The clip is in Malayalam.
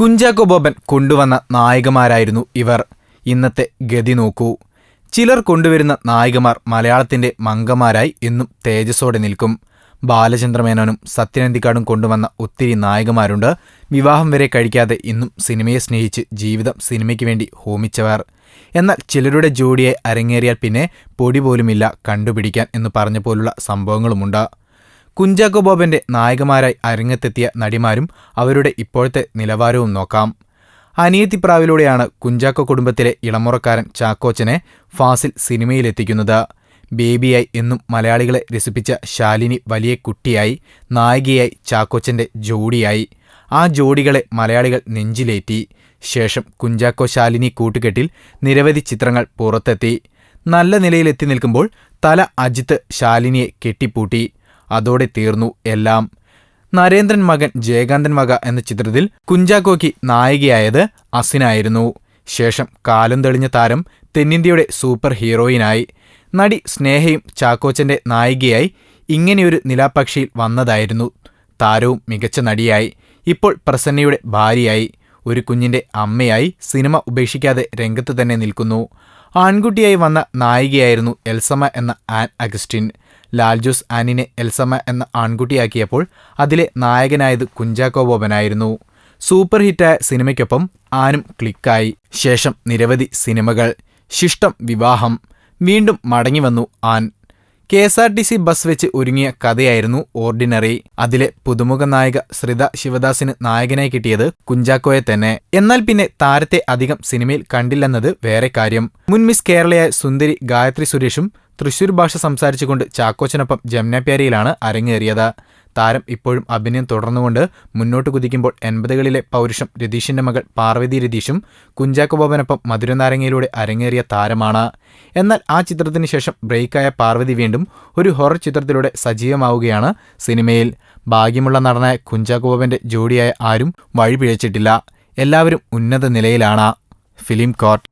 കുഞ്ചാക്കോ ബോബൻ കൊണ്ടുവന്ന നായികമാരായിരുന്നു ഇവർ. ഇന്നത്തെ ഗതി നോക്കൂ. ചിലർ കൊണ്ടുവരുന്ന നായികമാർ മലയാളത്തിന്റെ മങ്കമാരായി എന്നും തേജസ്സോടെ നിൽക്കും. ബാലചന്ദ്രമേനോനും സത്യനന്ദിക്കാടും കൊണ്ടുവന്ന ഒത്തിരി നായികമാരുണ്ട്. വിവാഹം വരെ കഴിക്കാതെ ഇന്നും സിനിമയെ സ്നേഹിച്ച് ജീവിതം സിനിമയ്ക്ക് വേണ്ടി ഹോമിച്ചവർ. എന്നാൽ ചിലരുടെ ജോഡിയെ അരങ്ങേറിയാൽ പിന്നെ പൊടി പോലുമില്ല കണ്ടുപിടിക്കാൻ എന്ന് പറഞ്ഞ പോലുള്ള സംഭവങ്ങളുമുണ്ട്. കുഞ്ചാക്കോ ബോബന്റെ നായകമാരായി അരങ്ങത്തെത്തിയ നടിമാരും അവരുടെ ഇപ്പോഴത്തെ നിലവാരവും നോക്കാം. അനിയത്തിപ്രാവിലൂടെയാണ് കുഞ്ചാക്കോ കുടുംബത്തിലെ ഇളമുറക്കാരൻ ചാക്കോച്ചനെ ഫാസിൽ സിനിമയിലെത്തിക്കുന്നത്. ബേബിയായി എന്നും മലയാളികളെ രസിപ്പിച്ച ശാലിനി വലിയ കുട്ടിയായി നായികയായി ചാക്കോച്ചന്റെ ജോഡിയായി. ആ ജോഡികളെ മലയാളികൾ നെഞ്ചിലേറ്റി. ശേഷം കുഞ്ചാക്കോ ശാലിനി കൂട്ടുകെട്ടിൽ നിരവധി ചിത്രങ്ങൾ പുറത്തെത്തി. നല്ല നിലയിലെത്തി നിൽക്കുമ്പോൾ തല അജിത്ത് ശാലിനിയെ കെട്ടിപ്പൂട്ടി. അതോടെ തീർന്നു എല്ലാം. നരേന്ദ്രൻ മകൻ ജയകാന്തൻ മക എന്ന ചിത്രത്തിൽ കുഞ്ചാക്കോയ്ക്ക് നായികയായത് അസിനായിരുന്നു. ശേഷം കാലം തെളിഞ്ഞ താരം തെന്നിന്ത്യയുടെ സൂപ്പർ ഹീറോയിനായി. നടി സ്നേഹയും ചാക്കോച്ചന്റെ നായികയായി ഇങ്ങനെയൊരു നിലാപക്ഷിയിൽ വന്നതായിരുന്നു. താരവും മികച്ച നടിയായി. ഇപ്പോൾ പ്രസന്നയുടെ ഭാര്യയായി. ഒരു കുഞ്ഞിന്റെ അമ്മയായി സിനിമ ഉപേക്ഷിക്കാതെ രംഗത്ത് തന്നെ നിൽക്കുന്നു. ആൺകുട്ടിയായി വന്ന നായികയായിരുന്നു എൽസമ എന്ന ആൻ അഗസ്റ്റിൻ. ലാൽ ജോസ് ആനിനെ എൽസമ്മ എന്ന ആൺകുട്ടിയാക്കിയപ്പോൾ അതിലെ നായകനായത് കുഞ്ചാക്കോ ബോബനായിരുന്നു. സൂപ്പർ ഹിറ്റായ സിനിമയ്ക്കൊപ്പം ആനും ക്ലിക്കായി. ശേഷം നിരവധി സിനിമകൾ. ശിഷ്ടം വിവാഹം. വീണ്ടും മടങ്ങി വന്നു Ann. K S R T C bus വെച്ച് ഒരുങ്ങിയ കഥയായിരുന്നു ഓർഡിനറി. അതിലെ പുതുമുഖ നായിക ശ്രിത ശിവദാസിന് നായകനായി കിട്ടിയത് കുഞ്ചാക്കോയെ തന്നെ. എന്നാൽ പിന്നെ താരത്തെ അധികം സിനിമയിൽ കണ്ടില്ലെന്നത് വേറെ കാര്യം. മുൻ മിസ് കേരളയായ സുന്ദരി ഗായത്രി സുരേഷും തൃശൂർ ഭാഷ സംസാരിച്ചുകൊണ്ട് ചാക്കോച്ചനൊപ്പം ജംനപ്യാരിയിലാണ് അരങ്ങേറിയത്. താരം ഇപ്പോഴും അഭിനയം തുടർന്നുകൊണ്ട് മുന്നോട്ട് കുതിക്കുമ്പോൾ എൺപതുകളിലെ പൗരുഷം രതീഷിന്റെ മകൾ പാർവതി രതീഷും കുഞ്ചാക്കോ ബോബനൊപ്പം മധുരനാരങ്ങയിലൂടെ അരങ്ങേറിയ താരമാണ്. എന്നാൽ ആ ചിത്രത്തിന് ശേഷം ബ്രേക്കായ പാർവതി വീണ്ടും ഒരു ഹൊറർ ചിത്രത്തിലൂടെ സജീവമാവുകയാണ് സിനിമയിൽ. ഭാഗ്യമുള്ള നടനായ കുഞ്ചാക്കോ ബോബന്റെ ജോഡിയായ ആരും വഴിപിഴച്ചിട്ടില്ല. എല്ലാവരും ഉന്നത നിലയിലാണ്. Film court.